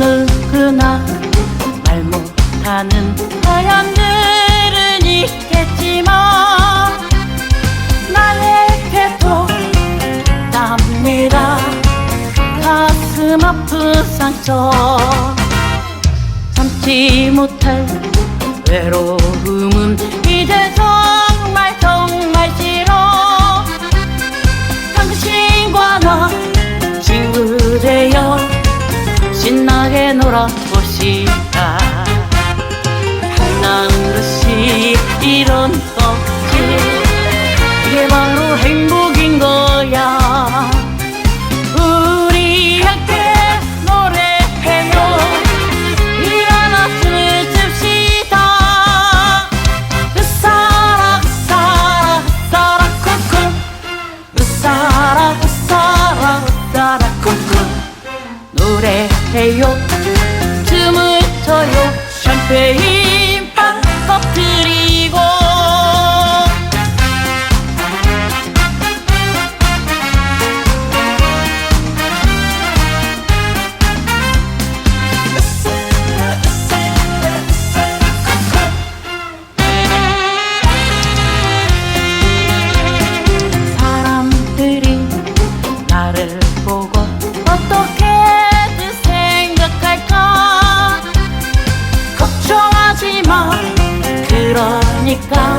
어느 그날 말 못하는 사연들은 있겠지만 나에게도 납니다 가슴 아픈 상처 참지 못할 외로움은 이제 정 놀아봅시다. 난 것이 이런 거지 이게 바로 행복인 거야. 우리 함께 노래해요. 일어나 춤을 춥시다. 으사라 으사라 으사라 쿵쿵. 으사라 으사라 으사라 쿵쿵. 노래해요 춰요. 샴페인 그러니까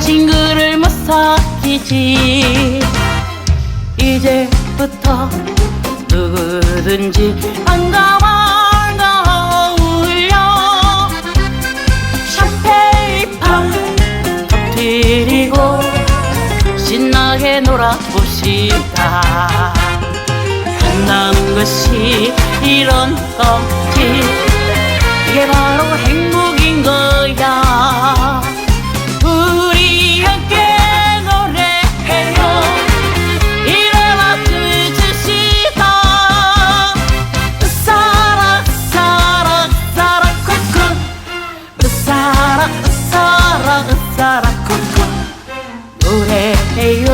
친구를 못 사귀지. 이제부터 누구든지 반가워 울려 샴페인빵 터뜨리고 신나게 놀아봅시다. 한다는 것이 이런 행복 해요.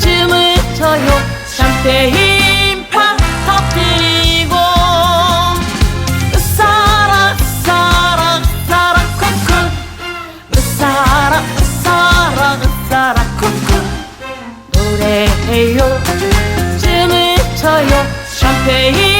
춤을 춰요. 샴페인 팍 터뜨리고 사랑 사랑 사랑 쿵쿵. 사랑 사랑 사랑 쿵쿵. 노래해요. 춤을 춰요. 샴페인